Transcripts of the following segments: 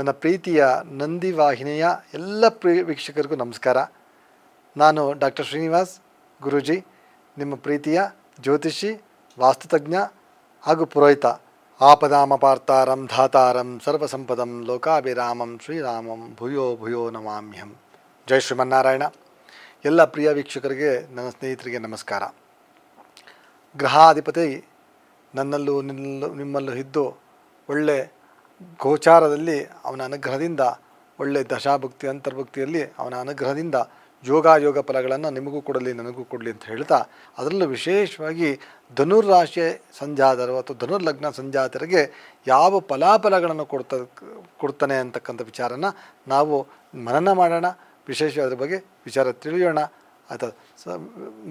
ನನ್ನ ಪ್ರೀತಿಯ ನಂದಿ ವಾಹಿನಿಯ ಎಲ್ಲ ಪ್ರಿಯ ವೀಕ್ಷಕರಿಗೂ ನಮಸ್ಕಾರ. ನಾನು ಡಾಕ್ಟರ್ ಶ್ರೀನಿವಾಸ್ ಗುರೂಜಿ, ನಿಮ್ಮ ಪ್ರೀತಿಯ ಜ್ಯೋತಿಷಿ, ವಾಸ್ತುತಜ್ಞ ಹಾಗೂ ಪುರೋಹಿತ. ಆಪದಾಮಪಾರ್ತಾರಂ ಧಾತಾರಂ ಸರ್ವಸಂಪದಂ ಲೋಕಾಭಿರಾಮಂ ಶ್ರೀರಾಮಂ ಭೂಯೋ ಭೂಯೋ ನಮಾಮ್ಯಂ ಜೈ ಶ್ರೀಮನ್ನಾರಾಯಣ. ಎಲ್ಲ ಪ್ರಿಯ ವೀಕ್ಷಕರಿಗೆ, ನನ್ನ ಸ್ನೇಹಿತರಿಗೆ ನಮಸ್ಕಾರ. ಗ್ರಹಾಧಿಪತಿ ನನ್ನಲ್ಲೂ ನಿನ್ನಲ್ಲೂ ನಿಮ್ಮಲ್ಲೂ ಇದ್ದು ಒಳ್ಳೆ ಗೋಚಾರದಲ್ಲಿ ಅವನ ಅನುಗ್ರಹದಿಂದ, ಒಳ್ಳೆ ದಶಾಭಕ್ತಿ, ಅಂತರ್ಭಕ್ತಿಯಲ್ಲಿ ಅವನ ಅನುಗ್ರಹದಿಂದ ಯೋಗಾಯೋಗ ಫಲಗಳನ್ನು ನಿಮಗೂ ಕೊಡಲಿ, ನನಗೂ ಕೊಡಲಿ ಅಂತ ಹೇಳ್ತಾ, ಅದರಲ್ಲೂ ವಿಶೇಷವಾಗಿ ಧನುರ್ರಾಶಿ ಸಂಜಾತರು ಅಥವಾ ಧನುರ್ಲಗ್ನ ಸಂಜಾತರಿಗೆ ಯಾವ ಫಲಾಫಲಗಳನ್ನು ಕೊಡ್ತ, ಕೊಡ್ತಾನೆ ಅಂತಕ್ಕಂಥ ವಿಚಾರನ ನಾವು ಮನನ ಮಾಡೋಣ, ವಿಶೇಷ ಅದ್ರ ಬಗ್ಗೆ ವಿಚಾರ ತಿಳಿಯೋಣ, ಅಥವಾ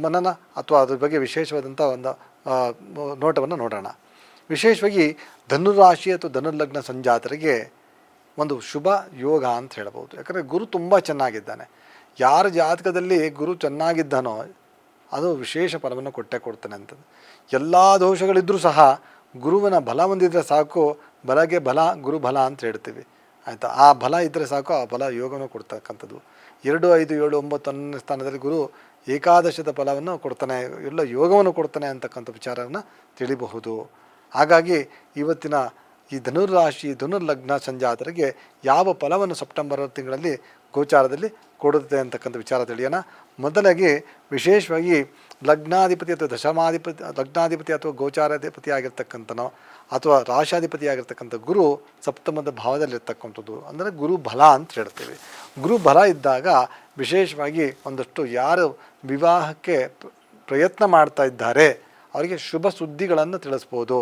ಮನನ ಅಥವಾ ಅದ್ರ ಬಗ್ಗೆ ವಿಶೇಷವಾದಂಥ ಒಂದು ನೋಟವನ್ನು ನೋಡೋಣ. ವಿಶೇಷವಾಗಿ ಧನುರಾಶಿ ಅಥವಾ ಧನುರ್ಲಗ್ನ ಸಂಜಾತರಿಗೆ ಒಂದು ಶುಭ ಯೋಗ ಅಂತ ಹೇಳ್ಬೋದು. ಯಾಕಂದರೆ ಗುರು ತುಂಬ ಚೆನ್ನಾಗಿದ್ದಾನೆ. ಯಾರ ಜಾತಕದಲ್ಲಿ ಗುರು ಚೆನ್ನಾಗಿದ್ದಾನೋ ಅದು ವಿಶೇಷ ಫಲವನ್ನು ಕೊಟ್ಟೆ ಕೊಡ್ತಾನೆ ಅಂತ ಎಲ್ಲ ದೋಷಗಳಿದ್ದರೂ ಸಹ ಗುರುವಿನ ಬಲ ಹೊಂದಿದ್ರೆ ಸಾಕು, ಬಲಗೆ ಬಲ, ಗುರು ಬಲ ಅಂತ ಹೇಳ್ತೀವಿ. ಆಯಿತಾ? ಆ ಬಲ ಇದ್ದರೆ ಸಾಕು, ಆ ಬಲ ಯೋಗವನ್ನು ಕೊಡ್ತಕ್ಕಂಥದ್ದು. ಎರಡು, ಐದು, ಏಳು ಒಂಬತ್ತು ಹನ್ನೊಂದನೇ ಸ್ಥಾನದಲ್ಲಿ ಗುರು ಏಕಾದಶದ ಫಲವನ್ನು ಕೊಡ್ತಾನೆ, ಎಲ್ಲ ಯೋಗವನ್ನು ಕೊಡ್ತಾನೆ ಅಂತಕ್ಕಂಥ ವಿಚಾರವನ್ನು ತಿಳಿಬಹುದು. ಹಾಗಾಗಿ ಇವತ್ತಿನ ಈ ಧನುರ್ರಾಶಿ, ಧನುರ್ಲಗ್ನ ಸಂಜಾತರಿಗೆ ಯಾವ ಫಲವನ್ನು ಸೆಪ್ಟೆಂಬರ್ ತಿಂಗಳಲ್ಲಿ ಗೋಚಾರದಲ್ಲಿ ಕೊಡುತ್ತೆ ಅಂತಕ್ಕಂಥ ವಿಚಾರ ತಿಳಿಯೋಣ. ಮೊದಲಾಗಿ ವಿಶೇಷವಾಗಿ ಲಗ್ನಾಧಿಪತಿ ಅಥವಾ ದಶಮಾಧಿಪತಿ, ಲಗ್ನಾಧಿಪತಿ ಅಥವಾ ಗೋಚಾರಾಧಿಪತಿ ಆಗಿರ್ತಕ್ಕಂಥನೋ ಅಥವಾ ರಾಶಾಧಿಪತಿ ಆಗಿರ್ತಕ್ಕಂಥ ಗುರು ಸಪ್ತಮದ ಭಾವದಲ್ಲಿರ್ತಕ್ಕಂಥದ್ದು. ಅಂದರೆ ಗುರು ಬಲ ಅಂತ ಹೇಳ್ತೇವೆ. ಗುರು ಬಲ ಇದ್ದಾಗ ವಿಶೇಷವಾಗಿ ಒಂದಷ್ಟು ಯಾರು ವಿವಾಹಕ್ಕೆ ಪ್ರಯತ್ನ ಮಾಡ್ತಾ ಇದ್ದಾರೆ, ಅವರಿಗೆ ಶುಭ ಸುದ್ದಿಗಳನ್ನು ತಿಳಿಸ್ಬೋದು.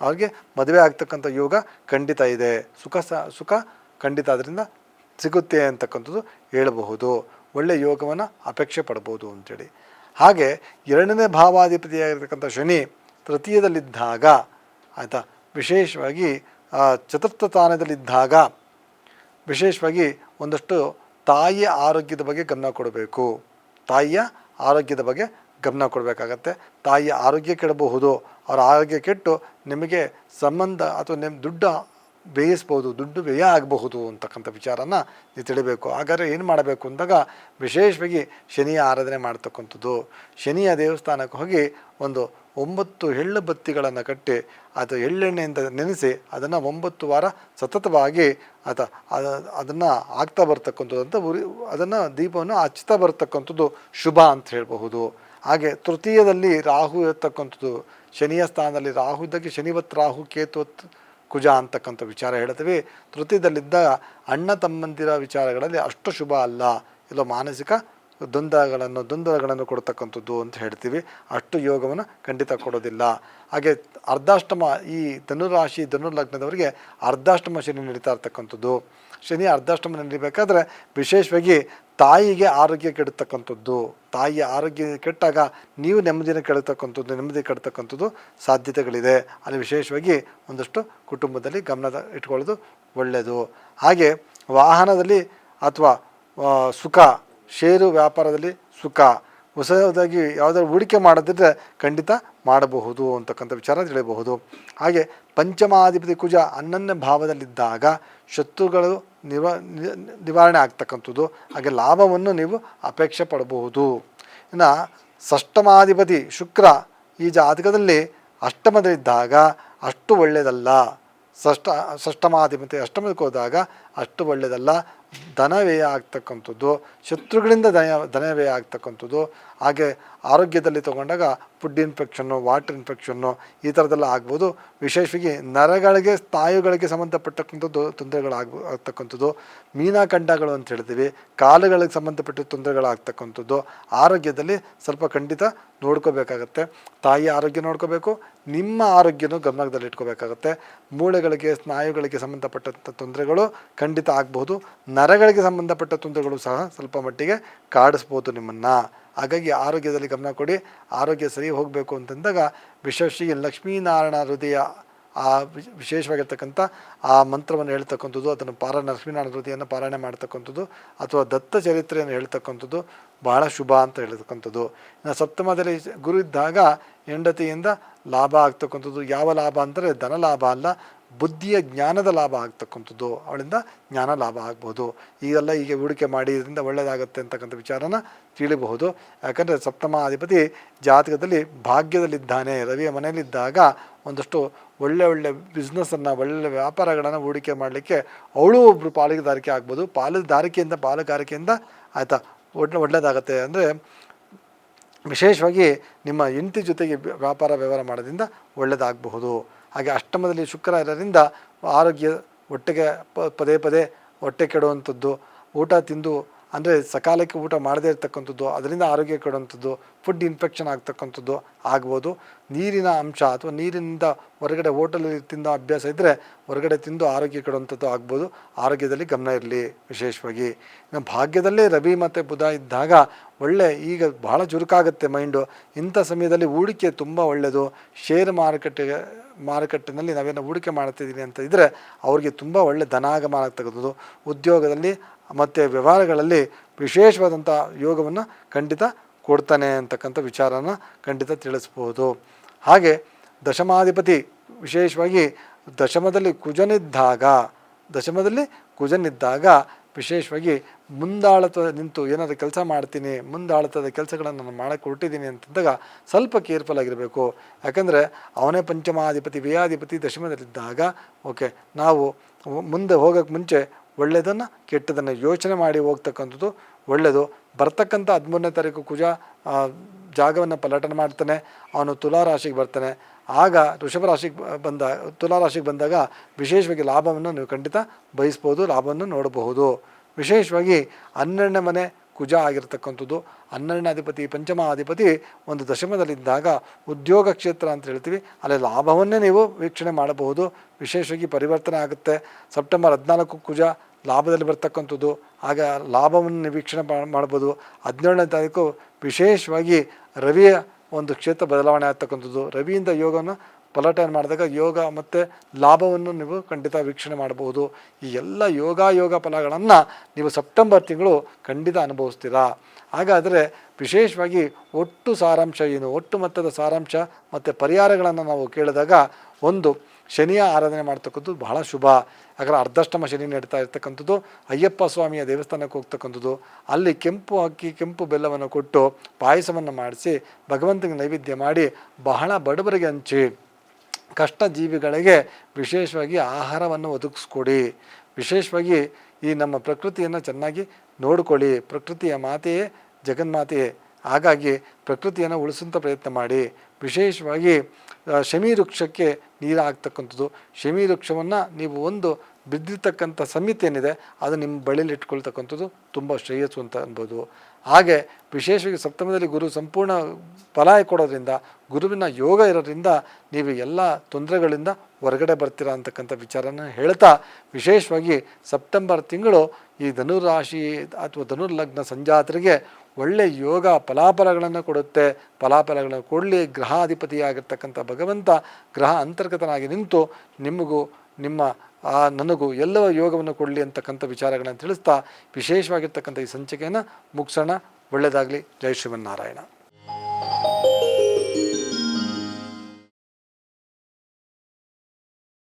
ಅವ್ರಿಗೆ ಮದುವೆ ಆಗ್ತಕ್ಕಂಥ ಯೋಗ ಖಂಡಿತ ಇದೆ. ಸುಖ ಸ, ಸುಖ ಖಂಡಿತ ಅದರಿಂದ ಸಿಗುತ್ತೆ ಅಂತಕ್ಕಂಥದ್ದು ಹೇಳಬಹುದು. ಒಳ್ಳೆಯ ಯೋಗವನ್ನು ಅಪೇಕ್ಷೆ ಪಡ್ಬೋದು ಅಂತೇಳಿ. ಹಾಗೆ ಎರಡನೇ ಭಾವಾಧಿಪತಿಯಾಗಿರ್ತಕ್ಕಂಥ ಶನಿ ತೃತೀಯದಲ್ಲಿದ್ದಾಗ, ಆಯಿತಾ? ವಿಶೇಷವಾಗಿ ಚತುರ್ಥ ಸ್ಥಾನದಲ್ಲಿದ್ದಾಗ ವಿಶೇಷವಾಗಿ ಒಂದಷ್ಟು ತಾಯಿಯ ಆರೋಗ್ಯದ ಬಗ್ಗೆ ಗಮನ ಕೊಡಬೇಕು. ತಾಯಿಯ ಆರೋಗ್ಯದ ಬಗ್ಗೆ ಗಮನ ಕೊಡಬೇಕಾಗತ್ತೆ. ತಾಯಿಯ ಆರೋಗ್ಯ ಕೆಡಬಹುದು. ಅವರ ಆರೋಗ್ಯ ಕೆಟ್ಟು ನಿಮಗೆ ಸಂಬಂಧ ಅಥವಾ ನಿಮ್ಮ ದುಡ್ಡು ಬೇಯಿಸ್ಬೋದು, ದುಡ್ಡು ವ್ಯಯ ಆಗಬಹುದು ಅಂತಕ್ಕಂಥ ವಿಚಾರನ ನೀವು ತಿಳಿಬೇಕು. ಹಾಗಾದರೆ ಏನು ಮಾಡಬೇಕು ಅಂದಾಗ ವಿಶೇಷವಾಗಿ ಶನಿಯ ಆರಾಧನೆ ಮಾಡ್ತಕ್ಕಂಥದ್ದು. ಶನಿಯ ದೇವಸ್ಥಾನಕ್ಕೆ ಹೋಗಿ ಒಂದು ಒಂಬತ್ತು ಎಳ್ಳು ಬತ್ತಿಗಳನ್ನು ಕಟ್ಟಿ ಅದು ಎಳ್ಳೆಣ್ಣೆಯಿಂದ ನೆನೆಸಿ ಅದನ್ನು ಒಂಬತ್ತು ವಾರ ಸತತವಾಗಿ ಅದು ಅದನ್ನು ಆಗ್ತಾ ಬರ್ತಕ್ಕಂಥದ್ದು ಅಂತ ಉರಿ, ಅದನ್ನು ದೀಪವನ್ನು ಹಚ್ತಾ ಬರ್ತಕ್ಕಂಥದ್ದು ಶುಭ ಅಂತ ಹೇಳಬಹುದು. ಹಾಗೆ ತೃತೀಯದಲ್ಲಿ ರಾಹು ಇರತಕ್ಕಂಥದ್ದು, ಶನಿಯ ಸ್ಥಾನದಲ್ಲಿ ರಾಹು ಇದ್ದಕ್ಕೆ ಶನಿವತ್ ರಾಹು, ಕೇತುವತ್ ಕುಜ ಅಂತಕ್ಕಂಥ ವಿಚಾರ ಹೇಳ್ತೀವಿ. ತೃತೀಯದಲ್ಲಿದ್ದ ಅಣ್ಣ ತಮ್ಮಂದಿರ ವಿಚಾರಗಳಲ್ಲಿ ಅಷ್ಟು ಶುಭ ಅಲ್ಲ. ಇಲ್ಲ ಮಾನಸಿಕ ದ್ವಂದ್ವಗಳನ್ನು ದ್ವಂದ್ವಗಳನ್ನು ಕೊಡ್ತಕ್ಕಂಥದ್ದು ಅಂತ ಹೇಳ್ತೀವಿ. ಅಷ್ಟು ಯೋಗವನ್ನು ಖಂಡಿತ ಕೊಡೋದಿಲ್ಲ. ಹಾಗೆ ಅರ್ಧಾಷ್ಟಮ ಈ ಧನುರಾಶಿ, ಧನುರ್ಲಗ್ನದವರಿಗೆ ಅರ್ಧಾಷ್ಟಮ ಶನಿ ನಡೀತಾ ಇರ್ತಕ್ಕಂಥದ್ದು. ಶನಿ ಅರ್ಧಾಷ್ಟಮ ನಡೀಬೇಕಾದ್ರೆ ವಿಶೇಷವಾಗಿ ತಾಯಿಗೆ ಆರೋಗ್ಯ ಕೆಡತಕ್ಕಂಥದ್ದು ತಾಯಿಯ ಆರೋಗ್ಯ ಕೆಟ್ಟಾಗ ನೀವು ನೆಮ್ಮದಿನ ಕೆಡತಕ್ಕಂಥದ್ದು, ನೆಮ್ಮದಿ ಕೆಡ್ತಕ್ಕಂಥದ್ದು ಸಾಧ್ಯತೆಗಳಿದೆ. ಅಲ್ಲಿ ವಿಶೇಷವಾಗಿ ಒಂದಷ್ಟು ಕುಟುಂಬದಲ್ಲಿ ಗಮನದ ಇಟ್ಕೊಳ್ಳೋದು ಒಳ್ಳೆಯದು. ಹಾಗೆ ವಾಹನದಲ್ಲಿ ಅಥವಾ ಸುಖ, ಷೇರು ವ್ಯಾಪಾರದಲ್ಲಿ ಸುಖ, ಹೊಸದಾಗಿ ಯಾವುದಾದ್ರು ಹೂಡಿಕೆ ಮಾಡೋದಿದ್ರೆ ಖಂಡಿತ ಮಾಡಬಹುದು ಅಂತಕ್ಕಂಥ ವಿಚಾರ ತಿಳಿಯಬಹುದು. ಹಾಗೆ ಪಂಚಮಾಧಿಪತಿ ಕುಜ ಹನ್ನೊಂದನೇ ಭಾವದಲ್ಲಿದ್ದಾಗ ಶತ್ರುಗಳು ನಿವ ನಿವಾರಣೆ ಆಗ್ತಕ್ಕಂಥದ್ದು, ಹಾಗೆ ಲಾಭವನ್ನು ನೀವು ಅಪೇಕ್ಷೆ ಪಡಬಹುದು. ಇನ್ನು ಷಷ್ಟಮಾಧಿಪತಿ ಶುಕ್ರ ಈ ಜಾತಕದಲ್ಲಿ ಅಷ್ಟಮದಲ್ಲಿದ್ದಾಗ ಅಷ್ಟು ಒಳ್ಳೆಯದಲ್ಲ. ಷಷ್ಟ ಷಷ್ಟಮಾಧಿಪತಿ ಅಷ್ಟಮದಕ್ಕೆ ಹೋದಾಗ ಅಷ್ಟು ಒಳ್ಳೆಯದಲ್ಲ. ಧನ ವ್ಯಯ ಆಗ್ತಕ್ಕಂಥದ್ದು, ಶತ್ರುಗಳಿಂದ ದಯ ಧನ ವ್ಯಯ ಆಗ್ತಕ್ಕಂಥದ್ದು. ಹಾಗೆ ಆರೋಗ್ಯದಲ್ಲಿ ತಗೊಂಡಾಗ ಫುಡ್ ಇನ್ಫೆಕ್ಷನ್ನು ವಾಟರ್ ಇನ್ಫೆಕ್ಷನ್ನು ಈ ಥರದ್ದೆಲ್ಲ ಆಗ್ಬೋದು. ವಿಶೇಷವಾಗಿ ನರಗಳಿಗೆ ಸ್ನಾಯುಗಳಿಗೆ ಸಂಬಂಧಪಟ್ಟಕ್ಕಂಥದ್ದು ತೊಂದರೆಗಳಾಗ, ಆಗ್ತಕ್ಕಂಥದ್ದು. ಮೀನಾಖಂಡಗಳು ಅಂತ ಹೇಳ್ತೀವಿ. ಕಾಲುಗಳಿಗೆ ಸಂಬಂಧಪಟ್ಟ ತೊಂದರೆಗಳಾಗ್ತಕ್ಕಂಥದ್ದು. ಆರೋಗ್ಯದಲ್ಲಿ ಸ್ವಲ್ಪ ಖಂಡಿತ ನೋಡ್ಕೋಬೇಕಾಗತ್ತೆ. ತಾಯಿ ಆರೋಗ್ಯ ನೋಡ್ಕೋಬೇಕು. ನಿಮ್ಮ ಆರೋಗ್ಯನೂ ಗಮನದಲ್ಲಿ ಇಟ್ಕೋಬೇಕಾಗತ್ತೆ ಮೂಳೆಗಳಿಗೆ, ಸ್ನಾಯುಗಳಿಗೆ ಸಂಬಂಧಪಟ್ಟಂಥ ತೊಂದರೆಗಳು ಖಂಡಿತ ಆಗಬಹುದು ನರಗಳಿಗೆ ಸಂಬಂಧಪಟ್ಟ ತೊಂದರೆಗಳು ಸಹ ಸ್ವಲ್ಪ ಮಟ್ಟಿಗೆ ಕಾಡಿಸ್ಬೋದು ನಿಮ್ಮನ್ನು. ಹಾಗಾಗಿ ಆರೋಗ್ಯದಲ್ಲಿ ಗಮನ ಕೊಡಿ. ಆರೋಗ್ಯ ಸರಿ ಹೋಗಬೇಕು ಅಂತಂದಾಗ ವಿಶ್ವಶ್ರೀ ಲಕ್ಷ್ಮೀನಾರಾಯಣ ಹೃದಯ, ಆ ವಿಶ್- ವಿಶೇಷವಾಗಿರ್ತಕ್ಕಂಥ ಆ ಮಂತ್ರವನ್ನು ಹೇಳ್ತಕ್ಕಂಥದ್ದು, ಅದನ್ನು ಪಾರ, ಲಕ್ಷ್ಮೀನಾರಾಯಣ ಹೃದಯನ ಪಾರಾಯಣ ಮಾಡ್ತಕ್ಕಂಥದ್ದು ಅಥವಾ ದತ್ತ ಚರಿತ್ರೆಯನ್ನು ಹೇಳ್ತಕ್ಕಂಥದ್ದು ಬಹಳ ಶುಭ ಅಂತ ಹೇಳ್ತಕ್ಕಂಥದ್ದು. ಇನ್ನು ಸಪ್ತಮದಲ್ಲಿ ಗುರು ಇದ್ದಾಗ ಹೆಂಡತಿಯಿಂದ ಲಾಭ ಆಗ್ತಕ್ಕಂಥದ್ದು. ಯಾವ ಲಾಭ ಅಂದರೆ ಧನ ಲಾಭ ಅಲ್ಲ ಬುದ್ಧಿಯ ಜ್ಞಾನದ ಲಾಭ ಆಗ್ತಕ್ಕಂಥದ್ದು ಅವಳಿಂದ ಜ್ಞಾನ ಲಾಭ ಆಗ್ಬೋದು. ಈಗೆಲ್ಲ ಹೀಗೆ ಹೂಡಿಕೆ ಮಾಡಿ ಇದರಿಂದ ಒಳ್ಳೆಯದಾಗುತ್ತೆ ಅಂತಕ್ಕಂಥ ವಿಚಾರನ ತಿಳಿಬಹುದು. ಯಾಕಂದರೆ ಸಪ್ತಮಾಧಿಪತಿ ಜಾತಕದಲ್ಲಿ ಭಾಗ್ಯದಲ್ಲಿದ್ದಾನೆ. ರವಿಯ ಮನೆಯಲ್ಲಿದ್ದಾಗ ಒಂದಷ್ಟು ಒಳ್ಳೆ ಒಳ್ಳೆ ಬಿಸ್ನೆಸ್ಸನ್ನು ಒಳ್ಳೆ ವ್ಯಾಪಾರಗಳನ್ನು ಹೂಡಿಕೆ ಮಾಡಲಿಕ್ಕೆ ಅವಳು ಒಬ್ಬರು ಪಾಲುದಾರಿಕೆ ಆಗ್ಬೋದು. ಪಾಲುದಾರಿಕೆಯಿಂದ, ಪಾಲುಗಾರಿಕೆಯಿಂದ ಆಯಿತಾ ಒಳ್ಳೆ ಒಳ್ಳೆಯದಾಗತ್ತೆ ಅಂದರೆ ವಿಶೇಷವಾಗಿ ನಿಮ್ಮ ಹೆಂಡತಿ ಜೊತೆಗೆ ವ್ಯಾಪಾರ, ವ್ಯವಹಾರ ಮಾಡೋದ್ರಿಂದ ಒಳ್ಳೆಯದಾಗಬಹುದು ಹಾಗೆ ಅಷ್ಟಮದಲ್ಲಿ ಶುಕ್ರ ಇರೋದ್ರಿಂದ ಆರೋಗ್ಯ ಹೊಟ್ಟೆಗೆ ಪದೇ ಪದೇ ಹೊಟ್ಟೆ ಕೆಡುವಂಥದ್ದು, ಊಟ ತಿಂದು ಅಂದರೆ ಸಕಾಲಕ್ಕೆ ಊಟ ಮಾಡದೇ ಇರ್ತಕ್ಕಂಥದ್ದು, ಅದರಿಂದ ಆರೋಗ್ಯ ಕೆಡುವಂಥದ್ದು ಫುಡ್ ಇನ್ಫೆಕ್ಷನ್ ಆಗ್ತಕ್ಕಂಥದ್ದು ಆಗ್ಬೋದು. ನೀರಿನ ಅಂಶ ಅಥವಾ ನೀರಿನಿಂದ ಹೊರಗಡೆ ಹೋಟೆಲಲ್ಲಿ ತಿಂದ ಅಭ್ಯಾಸ ಇದ್ದರೆ ಹೊರಗಡೆ ತಿಂದು ಆರೋಗ್ಯ ಕೆಡುವಂಥದ್ದು ಆಗ್ಬೋದು. ಆರೋಗ್ಯದಲ್ಲಿ ಗಮನ ಇರಲಿ ವಿಶೇಷವಾಗಿ. ಇನ್ನು ಭಾಗ್ಯದಲ್ಲೇ ರವಿ ಮತ್ತು ಬುಧ ಇದ್ದಾಗ ಒಳ್ಳೆ ಈಗ ಬಹಳ ಚುರುಕಾಗುತ್ತೆ ಮೈಂಡು ಇಂಥ ಸಮಯದಲ್ಲಿ ಹೂಡಿಕೆ ತುಂಬ ಒಳ್ಳೆಯದು ಶೇರ್ ಮಾರುಕಟ್ಟೆಗೆ ಮಾರುಕಟ್ಟೆನಲ್ಲಿ ನಾವೇನು ಹೂಡಿಕೆ ಮಾಡ್ತಿದ್ದೀನಿ ಅಂತ ಇದ್ದರೆ ಅವ್ರಿಗೆ ತುಂಬ ಒಳ್ಳೆ ಧನಾಗಮ ಆಗ್ತಕ್ಕಂಥದ್ದು. ಉದ್ಯೋಗದಲ್ಲಿ ಮತ್ತು ವ್ಯವಹಾರಗಳಲ್ಲಿ ವಿಶೇಷವಾದಂಥ ಯೋಗವನ್ನು ಖಂಡಿತ ಕೊಡ್ತಾನೆ ಅಂತಕ್ಕಂಥ ವಿಚಾರನ ಖಂಡಿತ ತಿಳಿಸ್ಬೋದು. ಹಾಗೆ ದಶಮಾಧಿಪತಿ ವಿಶೇಷವಾಗಿ ದಶಮದಲ್ಲಿ ಕುಜನಿದ್ದಾಗ ದಶಮದಲ್ಲಿ ಕುಜನಿದ್ದಾಗ ವಿಶೇಷವಾಗಿ ಮುಂದಾಳತ ನಿಂತು ಏನಾದರೂ ಕೆಲಸ ಮಾಡ್ತೀನಿ ಮುಂದಾಳತದ ಕೆಲಸಗಳನ್ನು ನಾನು ಮಾಡಕ್ಕೆ ಹೊರಟಿದ್ದೀನಿ ಅಂತಂದಾಗ ಸ್ವಲ್ಪ ಕೇರ್ಫುಲ್ ಆಗಿರಬೇಕು. ಯಾಕಂದರೆ ಅವನೇ ಪಂಚಮಾಧಿಪತಿ ವ್ಯಯಾಧಿಪತಿ ದಶಮದಲ್ಲಿದ್ದಾಗ, ಓಕೆ, ನಾವು ಮುಂದೆ ಹೋಗೋಕ್ಕೆ ಮುಂಚೆ ಒಳ್ಳೆಯದನ್ನು ಕೆಟ್ಟದನ್ನು ಯೋಚನೆ ಮಾಡಿ ಹೋಗ್ತಕ್ಕಂಥದ್ದು ಒಳ್ಳೆಯದು ಬರ್ತಕ್ಕಂಥ ಹದಿಮೂರನೇ ತಾರೀಕು ಕುಜ ಜಾಗವನ್ನು ಪಲಾಟನೆ ಮಾಡ್ತಾನೆ, ಅವನು ತುಲಾ ರಾಶಿಗೆ ಬರ್ತಾನೆ. ಆಗ ಋಷಭ ರಾಶಿಗೆ ಬಂದ ತುಲಾ ರಾಶಿಗೆ ಬಂದಾಗ ವಿಶೇಷವಾಗಿ ಲಾಭವನ್ನು ನೀವು ಖಂಡಿತ ಬಯಸ್ಬೋದು, ಲಾಭವನ್ನು ನೋಡಬಹುದು. ವಿಶೇಷವಾಗಿ ಹನ್ನೆರಡನೇ ಮನೆ ಕುಜ ಆಗಿರ್ತಕ್ಕಂಥದ್ದು. ಹನ್ನೆರಡನೇ ಅಧಿಪತಿ, ಪಂಚಮ ಅಧಿಪತಿ ಒಂದು ದಶಮದಲ್ಲಿದ್ದಾಗ ಉದ್ಯೋಗ ಕ್ಷೇತ್ರ ಅಂತ ಹೇಳ್ತೀವಿ, ಅಲ್ಲಿ ಲಾಭವನ್ನೇ ನೀವು ವೀಕ್ಷಣೆ ಮಾಡಬಹುದು. ವಿಶೇಷವಾಗಿ ಪರಿವರ್ತನೆ ಆಗುತ್ತೆ. ಸೆಪ್ಟೆಂಬರ್ ಹದಿನಾಲ್ಕು ಕುಜ ಲಾಭದಲ್ಲಿ ಬರ್ತಕ್ಕಂಥದ್ದು. ಆಗ ಲಾಭವನ್ನು ಮಾ- ಮಾಡ್ಬೋದು. ಹದಿನೇಳನೇ ತಾರೀಕು ವಿಶೇಷವಾಗಿ ರವಿಯ ಒಂದು ಕ್ಷೇತ್ರ ಬದಲಾವಣೆ ಆಗ್ತಕ್ಕಂಥದ್ದು. ರವಿಯಿಂದ ಯೋಗವನ್ನು ಪಲಾಟನೆ ಮಾಡಿದಾಗ ಯೋಗ ಮತ್ತು ಲಾಭವನ್ನು ನೀವು ಖಂಡಿತ ವೀಕ್ಷಣೆ ಮಾಡಬಹುದು. ಈ ಎಲ್ಲ ಯೋಗ ಯೋಗ ಫಲಗಳನ್ನು ನೀವು ಸೆಪ್ಟೆಂಬರ್ ತಿಂಗಳು ಖಂಡಿತ ಅನುಭವಿಸ್ತೀರಾ. ಹಾಗಾದರೆ ವಿಶೇಷವಾಗಿ ಒಟ್ಟು ಸಾರಾಂಶ ಏನು? ಒಟ್ಟು ಮೊತ್ತದ ಸಾರಾಂಶ ಮತ್ತು ಪರಿಹಾರಗಳನ್ನು ನಾವು ಕೇಳಿದಾಗ ಒಂದು ಶನಿಯ ಆರಾಧನೆ ಮಾಡ್ತಕ್ಕಂಥದ್ದು ಬಹಳ ಶುಭ. ಯಾಕಂದ್ರೆ ಅರ್ಧಷ್ಟಮ ಶನಿ ನಡೀತಾ ಇರ್ತಕ್ಕಂಥದ್ದು, ಅಯ್ಯಪ್ಪ ಸ್ವಾಮಿಯ ದೇವಸ್ಥಾನಕ್ಕೆ ಹೋಗ್ತಕ್ಕಂಥದ್ದು, ಅಲ್ಲಿ ಕೆಂಪು ಅಕ್ಕಿ, ಕೆಂಪು ಬೆಲ್ಲವನ್ನು ಕೊಟ್ಟು ಪಾಯಸವನ್ನು ಮಾಡಿಸಿ, ಭಗವಂತನಿಗೆ ನೈವೇದ್ಯ ಮಾಡಿ, ಬಹಳ ಬಡವರಿಗೆ ಹಂಚಿ ಕಷ್ಟ ಜೀವಿಗಳಿಗೆ ವಿಶೇಷವಾಗಿ ಆಹಾರವನ್ನು ಒದಗಿಸ್ಕೊಡಿ. ವಿಶೇಷವಾಗಿ ಈ ನಮ್ಮ ಪ್ರಕೃತಿಯನ್ನು ಚೆನ್ನಾಗಿ ನೋಡಿಕೊಳ್ಳಿ. ಪ್ರಕೃತಿಯ ಮಾತೆಯೇ ಜಗನ್ಮಾತೆಯೇ. ಹಾಗಾಗಿ ಪ್ರಕೃತಿಯನ್ನು ಉಳಿಸುವಂಥ ಪ್ರಯತ್ನ ಮಾಡಿ. ವಿಶೇಷವಾಗಿ ಶಮಿ ವೃಕ್ಷಕ್ಕೆ ನೀರು ಆಗ್ತಕ್ಕಂಥದ್ದು ಶಮಿ ವೃಕ್ಷವನ್ನು ನೀವು ಒಂದು ಬಿದ್ದಿರ್ತಕ್ಕಂಥ ಸಮಿತಿ ಏನಿದೆ, ಅದು ನಿಮ್ಮ ಬಳಿಯಲ್ಲಿ ಇಟ್ಕೊಳ್ತಕ್ಕಂಥದ್ದು ತುಂಬ ಶ್ರೇಯಸ್ಸು ಅಂತ ಅನ್ಬೋದು. ಹಾಗೆ ವಿಶೇಷವಾಗಿ ಸಪ್ತಮದಲ್ಲಿ ಗುರು ಸಂಪೂರ್ಣ ಫಲ ಕೊಡೋದ್ರಿಂದ, ಗುರುವಿನ ಯೋಗ ಇರೋದ್ರಿಂದ ನೀವು ಎಲ್ಲ ತೊಂದರೆಗಳಿಂದ ಹೊರಗಡೆ ಬರ್ತೀರಾ ಅಂತಕ್ಕಂಥ ವಿಚಾರನ ಹೇಳ್ತಾ, ವಿಶೇಷವಾಗಿ ಸೆಪ್ಟೆಂಬರ್ ತಿಂಗಳು ಈ ಧನುರಾಶಿ ಅಥವಾ ಧನುರ್ಲಗ್ನ ಸಂಜಾತರಿಗೆ ಒಳ್ಳೆ ಯೋಗ ಫಲಾಫಲಗಳನ್ನು ಕೊಡುತ್ತೆ. ಫಲಾಫಲಗಳನ್ನು ಕೊಡಲಿ, ಗ್ರಹಾಧಿಪತಿಯಾಗಿರ್ತಕ್ಕಂಥ ಭಗವಂತ ಗ್ರಹ ಅಂತರ್ಗತನಾಗಿ ನಿಂತು ನಿಮಗೂ ನಿಮ್ಮ, ಆ, ನನಗೂ ಎಲ್ಲವ ಯೋಗವನ್ನು ಕೊಡಲಿ ಅಂತಕ್ಕಂಥ ವಿಚಾರಗಳನ್ನು ತಿಳಿಸ್ತಾ, ವಿಶೇಷವಾಗಿರ್ತಕ್ಕಂಥ ಈ ಸಂಚಿಕೆಯನ್ನು ಮುಗಿಸೋಣ. ಒಳ್ಳೆಯದಾಗಲಿ ಜೈ ಶ್ರೀಮನ್ನಾರಾಯಣ.